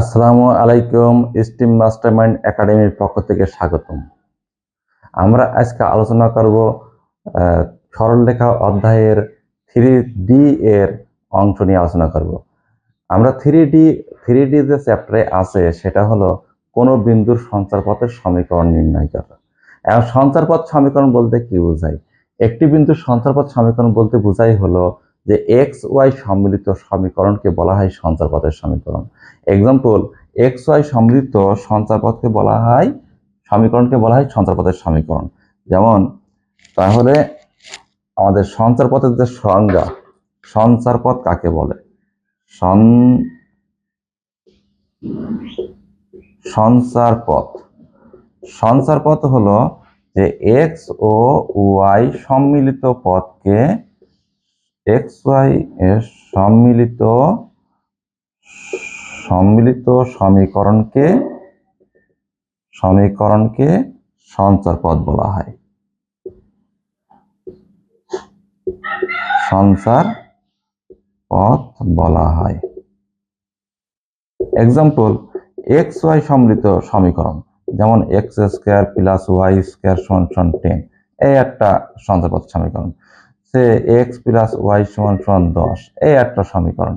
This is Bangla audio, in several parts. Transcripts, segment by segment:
আসসালামু আলাইকুম স্টিম মাস্টারমাইন্ড একাডেমির পক্ষ থেকে স্বাগতম। আমরা আজকে আলোচনা করব সরলরেখা অধ্যায়ের থ্রি ডি এর অংশ নিয়ে আলোচনা করব। আমরা থ্রি ডি থ্রি ডি যে চ্যাপ্টারে আছে, সেটা হলো কোন বিন্দুর সঞ্চারপথের সমীকরণ নির্ণয় করা। এখন সঞ্চারপথ সমীকরণ বলতে কি বোঝায়? একটি বিন্দুর সঞ্চারপথ সমীকরণ বলতে বোঝাই হলো যে এক্স ওয়াই সম্মিলিত সমীকরণকে বলা হয় সঞ্চারপথের সমীকরণ। এক্সাম্পল এক্স ওয়াই সমৃদ্ধ সঞ্চারপথকে বলা হয়, সমীকরণকে বলা হয় সঞ্চারপথের সমীকরণ। যেমন, তাহলে আমাদের সঞ্চারপথের যে সংজ্ঞা, সঞ্চারপথ কাকে বলে? সঞ্চারপথ। সঞ্চারপথ হলো যে এক্স ও ওয়াই সম্মিলিত পথকে এক্স ওয়াই এর সম্মিলিত সম্মিলিত সমীকরণকে সমীকরণকে সঞ্চার পথ বলা হয়। সঞ্চার পথ বলা হয়। এক্সাম্পল এক্স ওয়াই সম্মিলিত সমীকরণ, যেমন x square plus y square সমান টেন এই একটা সঞ্চার পথ সমীকরণ। সে এক্স প্লাস ওয়াই সমান সমান দশ। এই একটা সমীকরণ।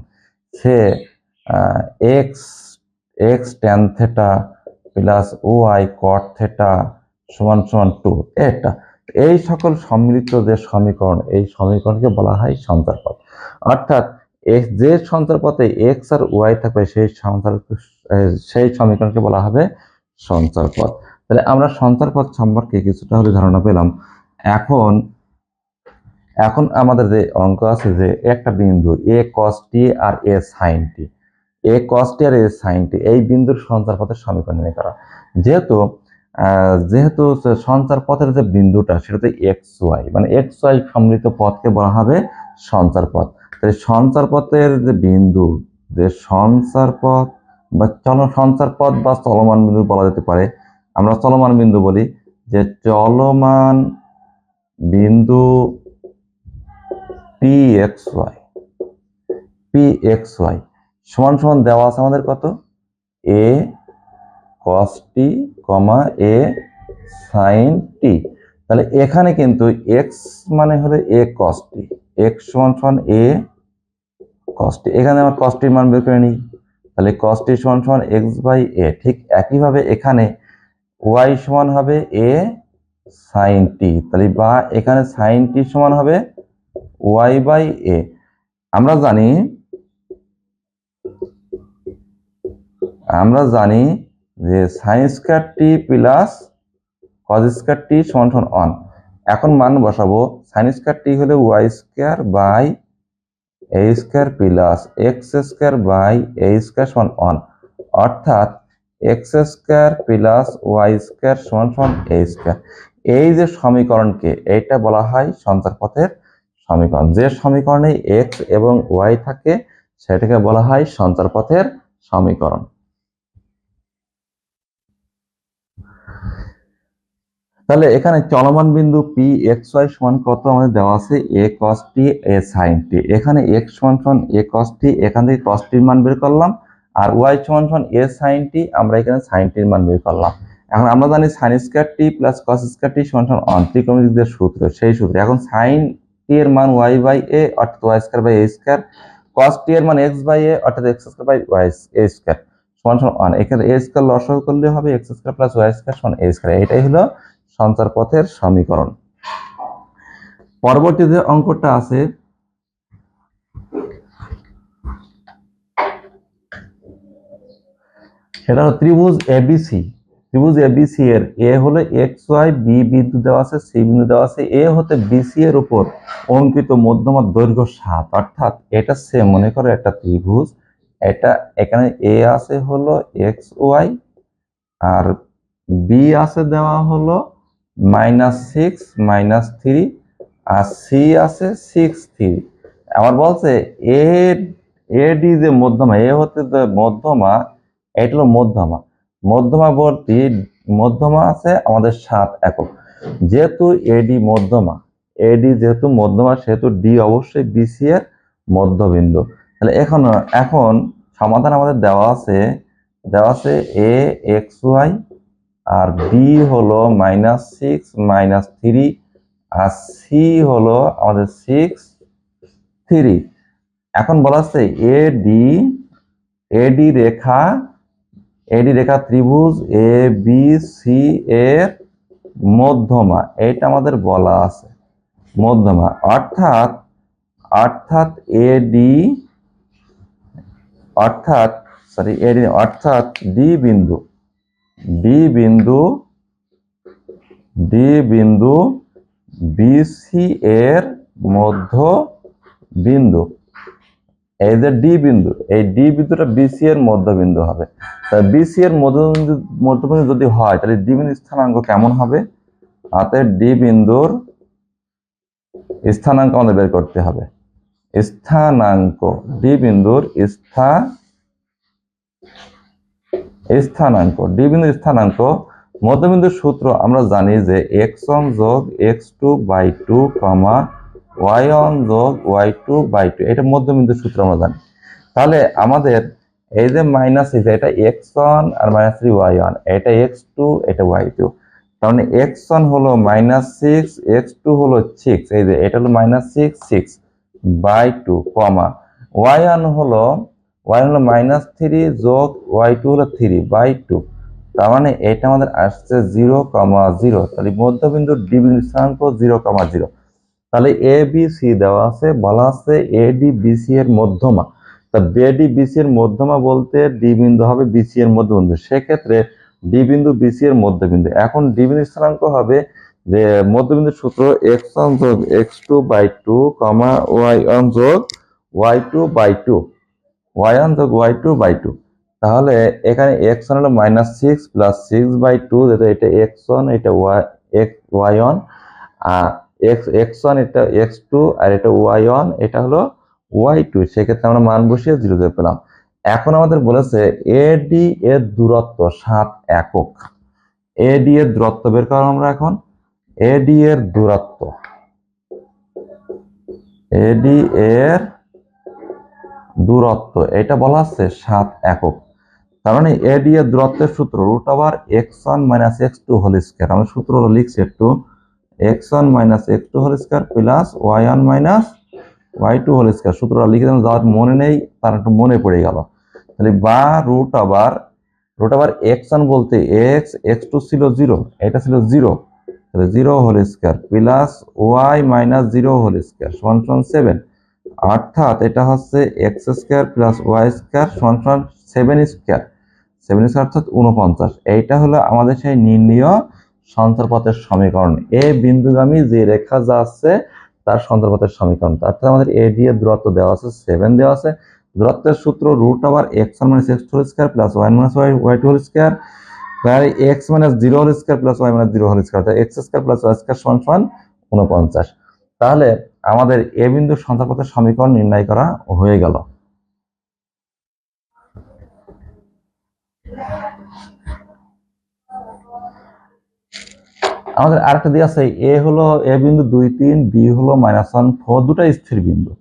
সে x x tan theta plus y cot theta সমান সমান টু এটা এই সকল সম্মিলিত যে সমীকরণ, এই সমীকরণকে বলা হয় সঞ্চারপথ। অর্থাৎ যে সঞ্চারপথে এক্স আর ওয়াই থাকবে, সেই সঞ্চার, সেই সমীকরণকে বলা হবে সঞ্চারপথ। তাহলে আমরা সঞ্চারপথ সম্পর্কে কিছুটা হলে ধারণা পেলাম। এখন এখন আমাদের যে অঙ্ক আছে যে একটা বিন্দু এ কস টি আর এ সাইন টি এ কস টি আর এ সাইন টি এই বিন্দুর সঞ্চার পথের সমীকরণ নির্ণয় করা। যেহেতু যেহেতু সঞ্চার পথের যে বিন্দুটা সেটাতে এক্স ওয়াই মানে এক্স ওয়াই সম্মিলিত পথকে বলা হবে সঞ্চার পথ তাই সঞ্চার পথের যে বিন্দু, যে সঞ্চার পথ বা চল সঞ্চার পথ বা চলমান বিন্দু বলা যেতে পারে, আমরা চলমান বিন্দু বলি, যে চলমান বিন্দু P x y P x y সমান সমান দেওয়া আছে আমাদের কত? এ কস কমা এ সাইন টি তাহলে এখানে কিন্তু এক্স মানে হলো এ কস টি এক্স সমান সমান এ কস এখানে আমার কস মান বের করে নিই। তাহলে কস টি সমান সমান এক্স বাই এ ঠিক একইভাবে এখানে ওয়াই সমান হবে এ সাইন টি তাহলে বা এখানে সাইন টি সমান হবে ওয়াই বাই এ আমরা জানি আমরা জানি যে sine square t plus cos square t সমান সমান অন এখন মান বসাবো সাইন স্কোয়ার টি হলে y square by a square plus x square by a square সমান অন অর্থাৎ x square plus y square সমান সমান এ স্কোয়ার এই যে সমীকরণকে, এইটা বলা হয় সঞ্চার পথের সমীকরণ। যে সমীকরণে এক্স এবং ওয়াই থাকে, সেটাকে বলা হয় সঞ্চার পথের সমীকরণ। তাহলে এখানে চলমান বিন্দু পি এক্স ওয়াই সমান কত আমাদের দেওয়া আছে? এ কস টি এ সাইন টি এখানে এক্স সমান সমান এ কস টি এখান থেকে কস টির মান বের করলাম। আর ওয়াই সমান সমান এ সাইন টি আমরা এখানে সাইন টির মান বের করলাম। এখন আমরা জানি sine square t plus cos square t সমান সমান অন ত্রিকোণমিতির সূত্র, সেই সূত্র। এখন সাইন টি এর মান ওয়াই বাই এ অর্থাৎ y square by a square cos t এর মান এক্স বাই এ অর্থাৎ x square by y a square সমান সমান ওয়ান এখানে এ স্কোয়ার লসাগু করলে হবে x square plus y square সমান এ স্কোয়ার এটাই হলো সঞ্চার পথের সমীকরণ। পরবর্তী যে অঙ্কটা আছে, সেটা হলো ত্রিভুজ এবিসি ত্রিভুজ এ বি সি এর। এ হলো এক্স ওয়াই বি বিন্দু দেওয়া আছে সি বিন্দু দেওয়া আছে। এ হতে বি সি এর উপর অঙ্কিত মধ্যমার দৈর্ঘ্য সাত। অর্থাৎ এটা সে মনে করো একটা ত্রিভুজ। এটা এখানে এ আছে হলো এক্স ওয়াই আর বি আছে দেওয়া হলো মাইনাস সিক্স মাইনাস থ্রি আর সি আছে সিক্স থ্রি আবার বলছে এ এ ডি যে মধ্যমা এ হতে মধ্যমা, এটা হলো মধ্যমা। মধ্যমাবর্তী, মধ্যমা আছে, আমাদের সাত একক। যেহেতু এডি মধ্যমা এডি যেহেতু মধ্যমা, সেহেতু ডি অবশ্যই বিসি এর মধ্যবিন্দু। তাহলে এখন এখন সমাধান আমাদের দেওয়া আছে দেওয়া আছে এ এক্স ওয়াই আর বি হলো মাইনাস সিক্স মাইনাস থ্রি আর সি হলো আমাদের সিক্স থ্রি এখন বলা আছে এ ডি এডি রেখা এডি রেখা ত্রিভুজ এ বি সি এর মধ্যমা। এটা আমাদের বলা আছে। মধ্যমা। অর্থাৎ অর্থাৎ এডি অর্থাৎ সরি এডি অর্থাৎ ডি বিন্দু। ডি বিন্দু ডি বিন্দু বিসি এর মধ্য বিন্দু এই যে ডি বিন্দু, এই ডি বিন্দুটা বিসি এর মধ্যবিন্দু হবে। তা বিসি এর মধ্যবিন্দু মধ্যবিন্দু যদি হয়, তাহলে ডি বিন্দুর স্থানাঙ্ক কেমন হবে? অতএব ডি বিন্দুর স্থানাঙ্ক আমাদের বের করতে হবে। স্থানাঙ্ক ডি বিন্দুর স্থা, স্থানাঙ্ক ডি বিন্দুর স্থানাঙ্ক, মধ্যবিন্দুর সূত্র আমরা জানি যে এক্স ওয়ান যোগ x two by two comma y one যোগ ওয়াই টু বাই টু এটা মধ্যবিন্দুর সূত্র আমরা জানি। তাহলে আমাদের এই যে মাইনাস এই যে এটা এক্স ওয়ান আর মাইনাস থ্রি ওয়াই ওয়ান এটা এক্স টু এটা ওয়াই টু তার মানে এক্স ওয়ান হলো মাইনাস সিক্স এক্স টু হলো সিক্স এই যে এটা হলো minus six six by two comma y one হলো ওয়াই হলো মাইনাস থ্রি যোগ ওয়াই টু হলো থ্রি বাই টু তার মানে এটা আমাদের আসছে জিরো কমা জিরো তাহলে মধ্যবিন্দুর ডি স্থানাঙ্ক জিরো কমা জিরো তাহলে এ বি সি দেওয়া আছে, বলা আছে এ ডি বি সি এর মধ্যমা। তা ডি বি সি এর মধ্যমা বলতে ডি বিন্দু হবে বি সি এর মধ্যবিন্দু সেক্ষেত্রে ডি বিন্দু বি সি এর মধ্যবিন্দু এখন ডি বিন্দু স্থানাঙ্ক হবে যে মধ্যবিন্দুর সূত্র এক্স ওয়ান যোগ x two by two comma y one যোগ y two by two y one যোগ ওয়াই টু বাই টু তাহলে এখানে এক্স ওয়ান হলো minus six plus six by two যেটা এটা এক্স ওয়ান এটা ওয়াই এক্স ওয়াই ওয়ান আর এক্স এক্স ওয়ান এটা এক্স টু আর এটা ওয়াই ওয়ান এটা হলো ওয়াই টু সেক্ষেত্রে আমরা মান বসিয়ে জিরো জিরো পেলাম। এখন আমাদের বলেছে এডি এর দূরত্ব সাত একক। এডি এর দূরত্ব বের করলাম আমরা এখন। এডি এর দূরত্ব। এডি এর দূরত্ব, এটা বলা আছে সাত একক। তার মানে এডি এর দূরত্বের সূত্র root over x one minus x two whole square আমরা সূত্র লিখছি একটু। X one minus x two whole square plus y one minus y two whole square সূত্রটা লিখে দিলাম যার মনে নেই, তার একটু মনে পড়ে গেল। তাহলে বা root over root over x one বলতে এক্স এক্স টু ছিল জিরো এটা ছিল জিরো তাহলে zero whole square plus y minus zero whole square সমান সমান সেভেন অর্থাৎ এটা হচ্ছে x square plus y square সমান সমান সেভেন স্কোয়ার সেভেন স্কোয়ার অর্থাৎ উনপঞ্চাশ এইটা হলো আমাদের সেই নির্ণীয় সন্তর্পথের সমীকরণ। এ বিন্দুগামী যে রেখা যা আছে, তার সন্তর্পথের সমীকরণ। অর্থাৎ আমাদের এ ডি এর দূরত্ব দেওয়া আছে সেভেন দেওয়া আছে। দূরত্বের সূত্র রুট আবার x one minus x whole square plus y minus y y two whole square তাহলে x minus zero whole square plus y minus zero whole square তাহলে x square plus y square সমান সমান উনপঞ্চাশ তাহলে আমাদের এ বিন্দুর সন্তর্পথের সমীকরণ নির্ণয় করা হয়ে গেল। আমাদের আরেকটা দিয়ে আছে, এ হলো এ বিন্দু দুই তিন, বি হলো মাইনাস ওয়ান, ফোর দুটা স্থির বিন্দু।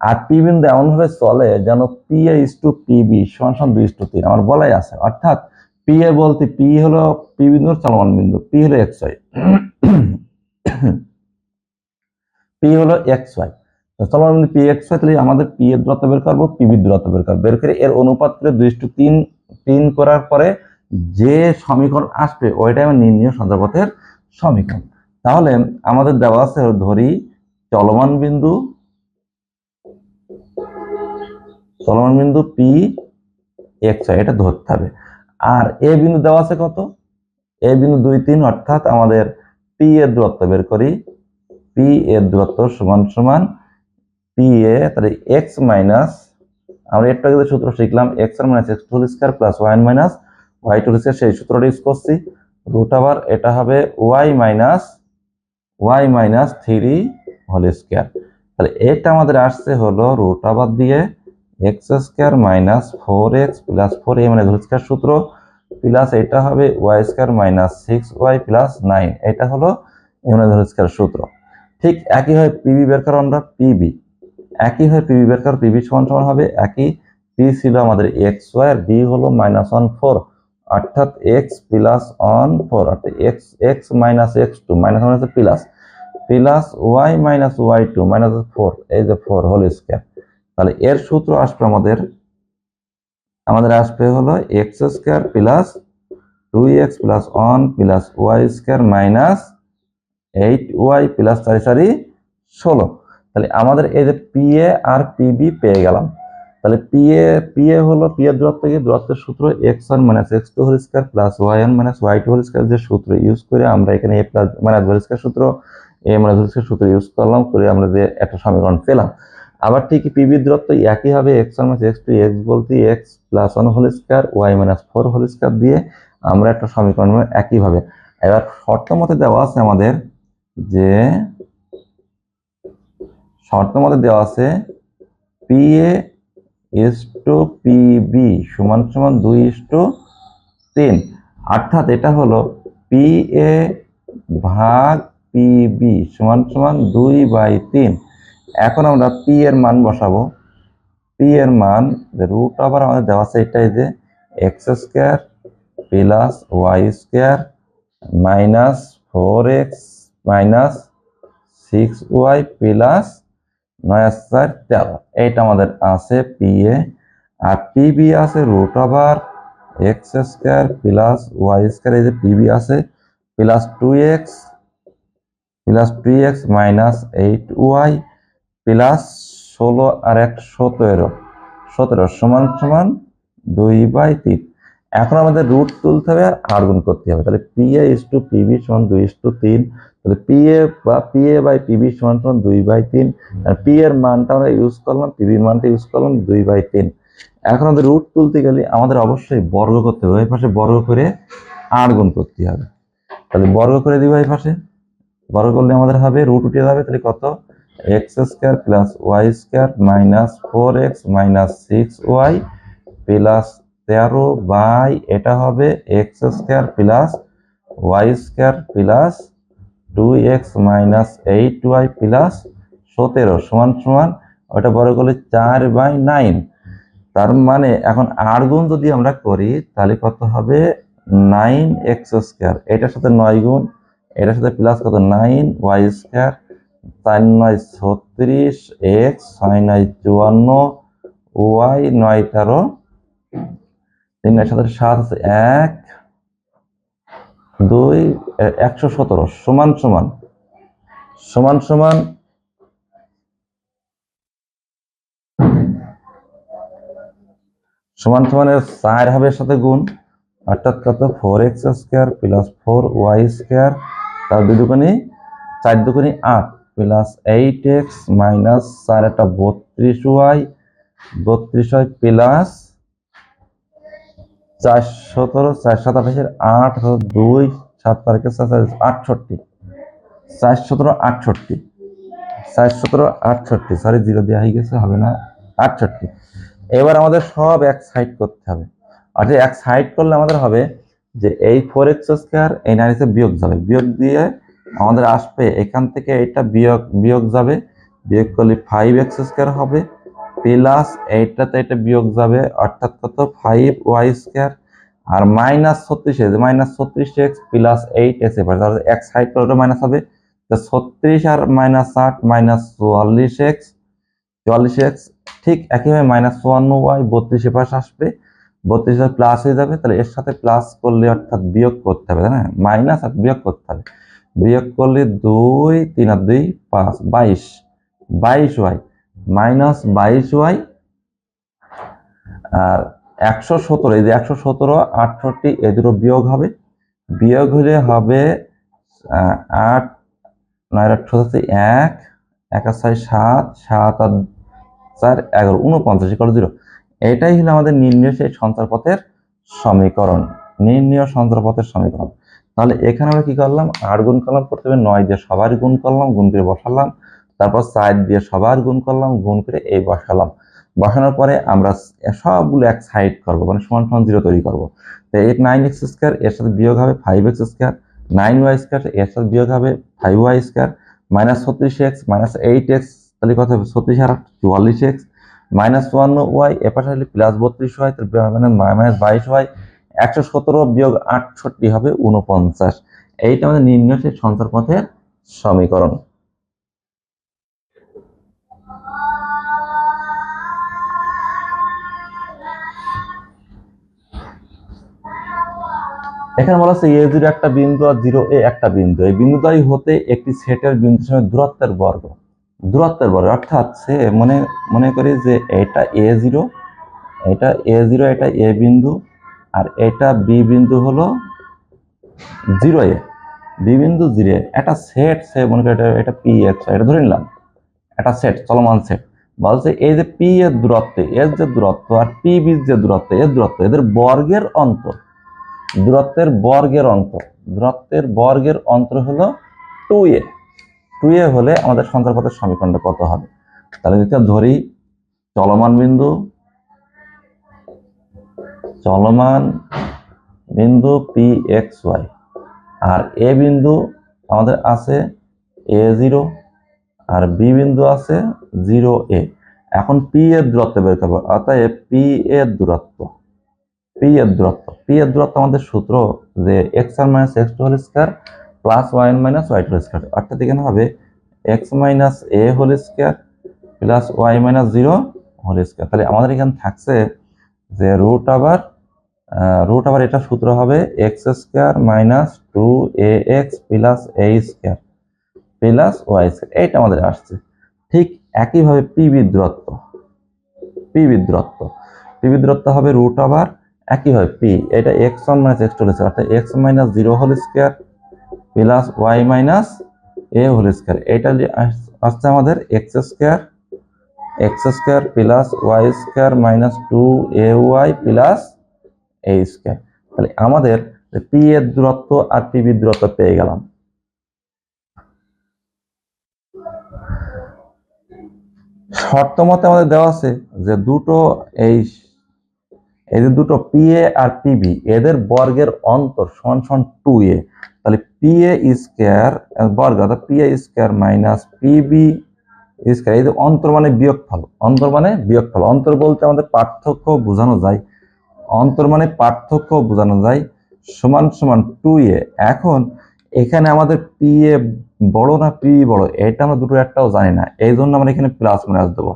আর পি বিন্দু এমনভাবে চলে যেন P A is to P B সমান সমান দুই টু তিন আমার বলাই আছে। অর্থাৎ পি এ বলতে পি হলো পি বিন্দুর চলমান বিন্দু পি হলো এক্স ওয়াই পি হলো এক্স ওয়াই চলমান বিন্দু পি এক্স ওয়াই তাহলে আমাদের পি এর দূরত্ব বের করব পি বি দূরত্ব বের করব। বের করে এর অনুপাত করে দুই টু তিন তিন করার পরে যে সমীকরণ আসবে, ওইটাই আমার নির্ণীয় সঞ্চয়পথের সমীকরণ। তাহলে আমাদের দেওয়া আছে ধরি চলমান বিন্দু চলমান বিন্দু পি এক্স এটা ধরতে হবে। আর এ বিন্দু দেওয়া আছে কত? এ বিন্দু দুই তিন, অর্থাৎ আমাদের পি এর দূরত্ব বের করি। পি এর দূরত্ব সমান সমান পি এ তাহলে এক্স মাইনাস আমরা একটু সূত্র শিখলাম এক্স আর minus x two square plus y minus y two square সেই সূত্রটা ইউজ করছি। রুট আবার এটা হবে y minus y minus three whole square তাহলে এটা আমাদের আসছে হলো রুট আবার দিয়ে x square minus four x plus four a মানে স্কোয়ার সূত্র প্লাস এটা হবে y square minus six y plus nine এটা হলো হোল স্কোয়ার সূত্র। ঠিক একই হয় পিবি বের করো আমরা পিবি একই হয় পিবি বের করো পিবি সমান সমান হবে, একই পি ছিল আমাদের এক্স ওয়াই আর বি হলো মাইনাস ওয়ান ফোর অর্থাৎ এক্স প্লাস ওয়ান ফোর অর্থাৎ x x minus x two minus minus plus plus y minus y two minus four এই যে ফোর হোল স্কোয়ার তাহলে এর সূত্র আসবে আমাদের আমাদের আসবে হলো x square plus two x plus one plus y square minus eight y plus চারি চারি ষোলো। তাহলে আমাদের এই যে পি এ আর পিবি পেয়ে গেলাম। তাহলে পি এ পি এ হলো পি এর দূরত্ব কি দূরত্বের সূত্র x one minus x two whole square plus y one minus y two whole square যে সূত্র ইউজ করে আমরা এখানে a plus minus whole square সূত্র এ মাইনাস হোল স্কোয়ার সূত্র ইউজ করলাম, করে আমরা যে একটা সমীকরণ পেলাম। আবার ঠিকই পিবির দূরত্ব একই হবে x one minus x two x বলতে x plus one whole square y minus four whole square দিয়ে আমরা একটা সমীকরণ একইভাবে। এবার শর্ত মতে দেওয়া আছে আমাদের যে, শর্ত মতে দেওয়া আছে P A is to PB সমান সমান দুই ইস টু তিন অর্থাৎ এটা হলো পি এ ভাগ পিবি সমান সমান দুই বাই তিন। এখন আমরা পি এর মান বসাবো। পি এর মান রুট আবার আমাদের দেওয়া আছে এটাই যে x square plus y square minus four x minus six y plus নয় চার তেরো। এইটা আমাদের আছে পি এ আর পিবি আছে root over x square plus y square এই যে পিবি আছে plus two x plus two x minus eight y plus ষোলো আর এক সতেরো। সতেরো সমান সমান দুই বাই তিন। এখন আমাদের রুট তুলতে হবে আর আর গুণ করতে হবে। তাহলে P A is to PB সমান দুই ইস টু তিন। তাহলে পি এ বা পি এ বাই পিবি সমান সমান দুই বাই তিন। আর পি এর মানটা আমরা ইউজ করলাম পিবির মানটা ইউজ করলাম দুই বাই তিন। এখন আমাদের রুট তুলতে গেলে আমাদের অবশ্যই বর্গ করতে হবে। ওই পাশে বর্গ করে আট গুণ করতে হবে। তাহলে বর্গ করে দিব এই পাশে। বর্গ করলে আমাদের হবে রুট উঠে যাবে, তাহলে কত? X square plus y square minus four x minus six y plus তেরো বাই, এটা হবে x square plus y square plus two x minus eight y plus সতেরো সমান সমান, ওটা বড় করলে চার বাই নাইন তার মানে এখন আট গুণ যদি আমরা করি, তাহলে কত হবে? নাইন এক্স স্কোয়ার এটার সাথে নয় গুণ, এটার সাথে প্লাস কত? নাইন ওয়াই স্কোয়ার চার নয় ছত্রিশ এক্স ছয় নয় চুয়ান্ন ওয়াই নয় তেরো। তিনের সাথে সাত এক দুই একশো সতেরো, সমান সমান সমান সমান সমান সমানের চার হবে এর সাথে গুণ, অর্থাৎ কত? Four x square plus four y square তার দুই দুগুণি, চার দুগুণি আট প্লাস এইট এক্স মাইনাস চার একটা বত্রিশ ওয়াই বত্রিশ ওয়াই প্লাস চার সতেরো চার সাত আঠাশের আট দুই, সাত তারিখে আটষট্টি। চার সতেরো, আটষট্টি। চার সতেরো, আটষট্টি। সরি জিরো দেওয়া হয়ে গেছে, হবে না। আটষট্টি। এবার আমাদের সব এক সাইড করতে হবে। যে এক সাইড করলে আমাদের হবে যে এই ফোর এক্স স্কোয়ার এই নাইন এক্সে বিয়োগ যাবে। বিয়োগ দিয়ে আমাদের আসবে এখান থেকে এটা বিয়োগ বিয়োগ যাবে। বিয়োগ করলে ফাইভ এক্স স্কোয়ার হবে। প্লাস এইটাতে এটা বিয়োগ যাবে, অর্থাৎ কত? ফাইভ ওয়াই স্কোয়ার আর মাইনাস ছত্রিশ এক্স মাইনাস ছত্রিশ এক্স প্লাস এইট এক্স এবার তাহলে এক সাইড করে ওটা মাইনাস হবে। ছত্রিশ আর মাইনাস আট মাইনাস চুয়াল্লিশ এক্স চুয়াল্লিশ এক্স ঠিক একইভাবে মাইনাস চুয়ান্ন ওয়াই বত্রিশে পাশে আসবে, বত্রিশ প্লাস হয়ে যাবে, তাহলে এর সাথে প্লাস করলে অর্থাৎ বিয়োগ করতে হবে, তাই না? মাইনাস আর বিয়োগ করতে হবে। বিয়োগ করলে দুই, তিন আর দুই, পাঁচ, বাইশ বাইশ ওয়াই মাইনাস বাইশ ওয়াই, আর একশো সতেরো, এই যে একশো সতেরো, আটষট্টি, এ দুটো বিয়োগ হবে। বিয়োগ হলে হবে আট, নয়, আট ছষট্টি এক এক আর ছয়, সাত সাত আর চার, এগারো উনপঞ্চাশ করে জিরো। এটাই হলো আমাদের নির্ণয় সেই সঞ্চার পথের সমীকরণ। নির্ণয় সঞ্চার পথের সমীকরণ। তাহলে এখানে আমরা কি করলাম? আট গুণ করলাম, প্রথমে নয় দিয়ে সবার গুণ করলাম, গুণ করে বসালাম। তারপর সাইড দিয়ে সবার গুণ করলাম, গুণ করে এই বসালাম। বসানোর পরে আমরা সবগুলো এক সাইড করব মানে সমান সমান জিরো তৈরি করব। তো এই নাইন এক্স স্কোয়ার এর সাথে বিয়োগ হবে five x square nine y square এর সাথে বিয়োগ হবে ফাইভ ওয়াই স্কোয়ার মাইনাস ছত্রিশ এক্স মাইনাস এইট এক্স তাহলে কত হবে? ছত্রিশ আর চুয়াল্লিশ এক্স মাইনাস চুয়ান্ন ওয়াই এ পাশে আসলে প্লাস বত্রিশ হয় মানে মাইনাস বাইশ হয় একশো সতেরো বিয়োগ আটষট্টি হবে উনপঞ্চাশ এইটা আমাদের সেই সঞ্চার পথের সমীকরণ। এখানে বলা হচ্ছে এ জিরো একটা বিন্দু আর জিরো এ একটা বিন্দু। এই বিন্দু দ্বারাই হতে একটি সেটের বিন্দুর সঙ্গে দূরত্বের বর্গ। দূরত্বের বর্গ, অর্থাৎ সে মনে মনে করি যে এটা এ জিরো, এটা এ জিরো, এটা এ বিন্দু, আর এটা বি বিন্দু হলো জিরো এ বি বিন্দু জিরো একটা সেট, সে মনে করি এটা এটা পি এক্স এটা ধরে নিলাম। একটা সেট, চলমান সেট। বলছে এই যে পি এর দূরত্ব, এর যে দূরত্ব আর পি বির যে দূরত্ব, এর দূরত্ব, এদের বর্গের অন্তর। দূরত্বের বর্গের অন্তর। দূরত্বের বর্গের অন্তর হলো টু এ টু এ হলে আমাদের সঞ্চার পথের সমীকরণটা কত হবে? তাহলে যদি ধরি চলমান বিন্দু চলমান বিন্দু পি এক্স ওয়াই আর এ বিন্দু আমাদের আছে এ জিরো আর বি বিন্দু আছে জিরো এ এখন পি এর দূরত্ব বের করব, অর্থাৎ পি এর দূরত্ব পি এর দূরত্ব। পি এর দূরত্ব আমাদের সূত্র যে এক্স আর minus x two whole square plus y minus y two square. অর্থাৎ এখানে হবে x minus a whole square plus y minus zero whole square. তাহলে আমাদের এখানে থাকছে যে রুট আবার রুট আবার এটা সূত্র হবে x square minus two a x plus a square plus y square. এইটা আমাদের আসছে। ঠিক একইভাবে পি দূরত্ব পি দূরত্ব। পি দূরত্ব হবে রুট আবার একইভাবে পি এটা x one minus x two হচ্ছে অর্থাৎ x minus zero whole square plus y minus a whole square এটা আসছে আমাদের x square x square plus y square minus two a y plus a square তাহলে আমাদের পি এর দূরত্ব আর পি বির দূরত্ব পেয়ে গেলাম। শর্ত মতে আমাদের দেওয়া আছে যে দুটো এই এই যে দুটো পি এ আর পিবি এদের বর্গের অন্তর সমান সমান টু এ তাহলে পি এ স্কোয়ার বর্গ অর্থাৎ P A square minus PB square এই যে অন্তর মানে বিয়োগফল। অন্তর মানে বিয়োগফল। অন্তর বলতে আমাদের পার্থক্য বোঝানো যায়। অন্তর মানে পার্থক্য বোঝানো যায় সমান সমান টু এ এখন এখানে আমাদের পি এ বড় না পি বড়, এটা আমরা দুটো একটাও জানি না। এই জন্য আমরা এখানে প্লাস মাইনাস দেবো।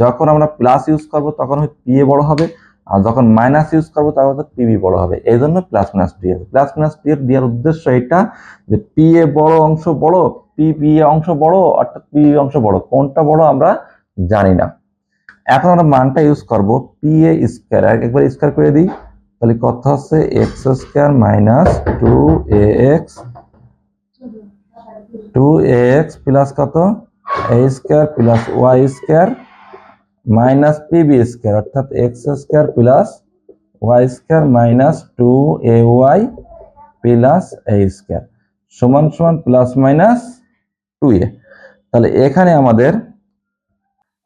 যখন আমরা প্লাস ইউজ করব, তখন পি এ বড় হবে। আর যখন মাইনাস ইউজ করব তখন হচ্ছে পিবি বড় হবে। এই জন্য প্লাস মাইনাস পি হবে। প্লাস মাইনাস পি এর দেওয়ার উদ্দেশ্য এটা যে পি এ বড় অংশ বড় পি পি এ অংশ বড়, অর্থাৎ পি অংশ বড়। কোনটা বড় আমরা জানি না। এখন আমরা মানটা ইউজ করব পি এ স্কোয়ার একবার স্কোয়ার করে দিই। তাহলে কত হচ্ছে? X square minus two a x two a x plus কত? A square plus y square minus PB square অর্থাৎ x square plus y square minus two a y plus a square সমান সমান প্লাস মাইনাস টু এ তাহলে এখানে আমাদের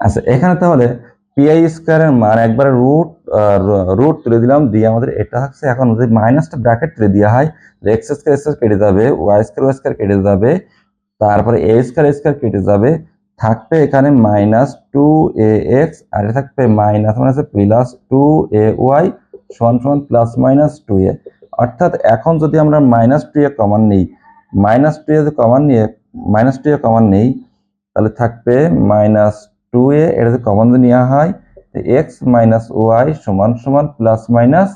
আচ্ছা এখানে তাহলে পিআই স্কোয়ারের মান একবারে রুট রুট তুলে দিলাম, দিয়ে আমাদের এটা থাকছে এখন যদি মাইনাসটা ব্র্যাকেট তুলে দেওয়া হয় এক্স স্কোয়ার স্কোয়ার কেটে যাবে ওয়াই স্কোয়ার ওয়াই স্কোয়ার কেটে যাবে, তারপরে এ স্কোয়ার স্কোয়ার কেটে যাবে থাকবে এখানে মাইনাস টু এ এক্স আর থাকবে মাইনাস মানে আছে প্লাস টু এ ওয়াই সমান সমান প্লাস মাইনাস টু এ অর্থাৎ এখন যদি আমরা মাইনাস টু এ কমান নিই মাইনাস টু এ যদি কমান নিয়ে মাইনাস টু এ কমান নেই, তাহলে থাকবে মাইনাস টু এ এটা যদি কমান নেওয়া হয় এক্স মাইনাস ওয়াই সমান সমান প্লাস মাইনাস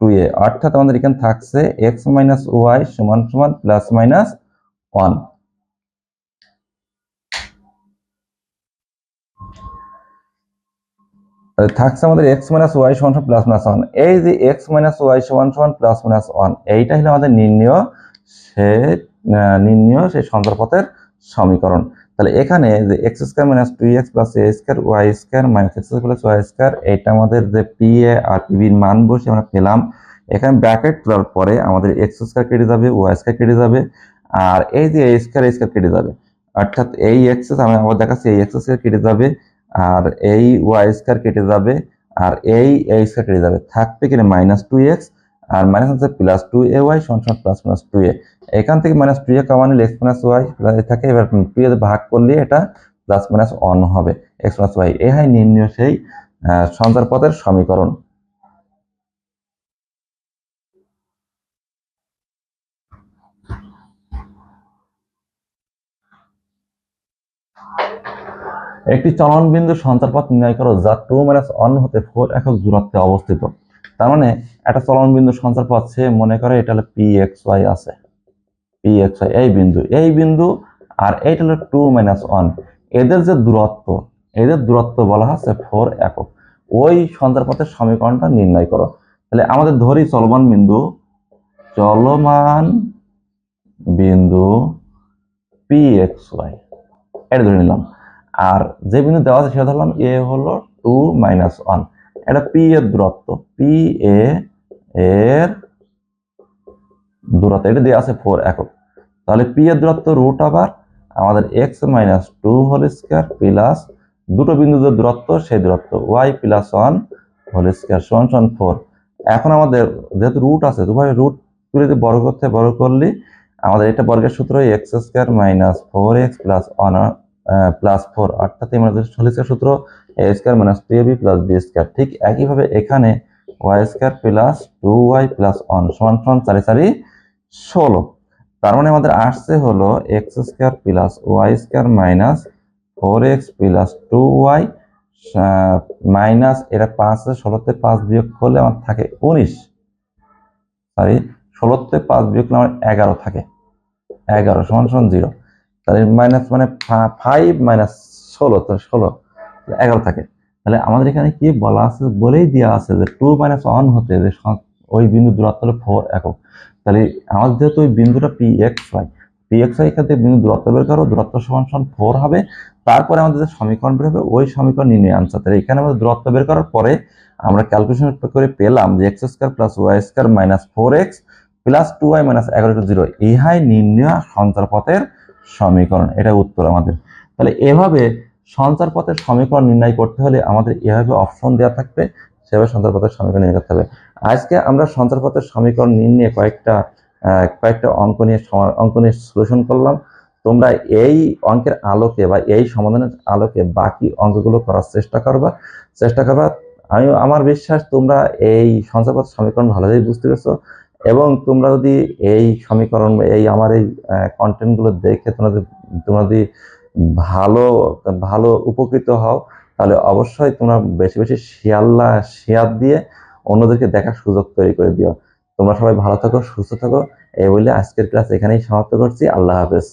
টু এ অর্থাৎ আমাদের এখানে থাকছে এক্স মাইনাস ওয়াই সমান সমান প্লাস মাইনাস ওয়ান তাহলে থাকছে আমাদের এক্স মাইনাস ওয়াই সমান সমান প্লাস মাইনাস ওয়ান এই যে এক্স মাইনাস ওয়াই সমান সমান প্লাস মাইনাস ওয়ান এইটা হলো আমাদের নির্ণয় সে নির্ণয় সেই সন্ত্রপথের সমীকরণ। তাহলে এখানে যে x square minus two x plus a square y square minus x plus y square এটা আমাদের যে পি এ আর পিবির মান বসে আমরা পেলাম। এখানে ব্র্যাকেট তোলার পরে আমাদের এক্স স্কোয়ার কেটে যাবে ওয়াই স্কোয়ার কেটে যাবে, আর এই যে এ স্কোয়ার এ স্কোয়ার কেটে যাবে। অর্থাৎ এই এক্সেস আমি আবার দেখাচ্ছি, এই এক্স স্কোয়ার কেটে যাবে। আর এই ওয়াই স্কোয়ার কেটে যাবে আর এই এ স্কোয়ার কেটে যাবে। থাকবে কিনা মাইনাস টু এক্স আর মাইনাস হচ্ছে প্লাস টু এ ওয়াই সমান প্লাস মাইনাস টু এ এখান থেকে মাইনাস টু এ কমানো এক্স মাইনাস ওয়াই থাকে এবার টু এ ভাগ করলে এটা প্লাস মাইনাস ওয়ান হবে এক্স প্লাস ওয়াই এ এহাই নির্ণয় সেই আহ, সঞ্চারপথের সমীকরণ। একটি চলন বিন্দু সঞ্চারপথ নির্ণয় করো যা টু মাইনাস ওয়ান হতে ফোর একক দূরত্বে অবস্থিত। তার মানে একটা চলন বিন্দু সঞ্চারপথ সে মনে করে এটা হলো পি এক্স ওয়াই আছে। পি এক্স ওয়াই এই বিন্দু এই বিন্দু আর এইটা হলো টু মাইনাস ওয়ান এদের যে দূরত্ব, এদের দূরত্ব বলা হচ্ছে ফোর একক। ওই সঞ্চারপথের সমীকরণটা নির্ণয় করো। তাহলে আমাদের ধরি চলমান বিন্দু চলমান বিন্দু পি এক্স ওয়াই এটা ধরে নিলাম। আর যে বিন্দু দেওয়া আছে সেটা ধরলাম এ হলো টু মাইনাস ওয়ান এটা পি এর দূরত্ব। পি এ এর দূরত্ব। এটা দেওয়া আছে ফোর একক। তাহলে পি এর দূরত্ব রুট আবার আমাদের x minus two whole square plus দুটো বিন্দুদের দূরত্ব, সেই দূরত্ব। Y plus one whole square সমান সমান ফোর এখন আমাদের যেহেতু রুট আছে উভয় রুট তুলে বর্গ করতে, বর্গ করলে, আমাদের এটা বর্গের সূত্র x square minus four x plus one plus four অর্থাৎ আমাদের চল্লিশের সূত্র a square minus two b plus b square ঠিক একইভাবে এখানে y square plus two y plus one সমান সমান চারি চারি ষোলো। তার মানে আমাদের আসছে হলো x square plus y square minus four x plus two y minus এটা পাঁচ ষোলোতে পাঁচ বিয়োগ করলে আমার থাকে উনিশ। সরি ষোলোতে পাঁচ বিয়োগ করলে আমার এগারো থাকে। এগারো সমান সমান জিরো তাহলে মাইনাস মানে ফাইভ মাইনাস ষোলো, তো ষোলো এগারো থাকে। তাহলে আমাদের এখানে কি বলা আছে? বলেই দেওয়া আছে যে টু মাইনাস ওয়ান হতে যে ওই বিন্দু দূরত্ব হলো ফোর একক। তাহলে আমাদের যেহেতু ওই বিন্দুটা P x y P x y এখান থেকে বিন্দু দূরত্ব বের করো, দূরত্ব সমান সমান ফোর হবে। তারপরে আমাদের যে সমীকরণ বের হবে, ওই সমীকরণ নির্ণয় আনসার তাহলে এখানে আমাদের দূরত্ব বের করার পরে আমরা ক্যালকুলেশন করে পেলাম যে x square plus y square minus four x plus two y minus এগারো টু জিরো ইহাই নির্ণয় সঞ্চারপথের সমীকরণ এটা উত্তর আমাদের। তাহলে এভাবে সঞ্চারপথের সমীকরণ নির্ণয় করতে হলে আমাদের এভাবে অপশন দেওয়া থাকবে, সেভাবে সঞ্চারপথের সমীকরণ নির্ণয় করতে হবে। আজকে আমরা সঞ্চারপথের সমীকরণ নির্ণয়ে কয়েকটা কয়েকটা অঙ্ক নিয়ে অঙ্ক নিয়ে সলিউশন করলাম। তোমরা এই অঙ্কের আলোকে বা এই সমাধানের আলোকে বাকি অঙ্কগুলো করার চেষ্টা করবা। চেষ্টা করবা আমি আমার বিশ্বাস তোমরা এই সঞ্চারপথ সমীকরণ ভালোভাবে বুঝতে পেরেছ। এবং তোমরা যদি এই সমীকরণ এই আমার এই কন্টেন্টগুলো দেখে তোমরা তোমরা যদি ভালো ভালো উপকৃত হও, তাহলে অবশ্যই তোমরা বেশি বেশি শিয়াল্লা শেয়ার দিয়ে অন্যদেরকে দেখার সুযোগ তৈরি করে দিও। তোমরা সবাই ভালো থাকো, সুস্থ থাকো। এই বলে আজকের ক্লাস এখানেই সমাপ্ত করছি। আল্লাহ হাফেজ।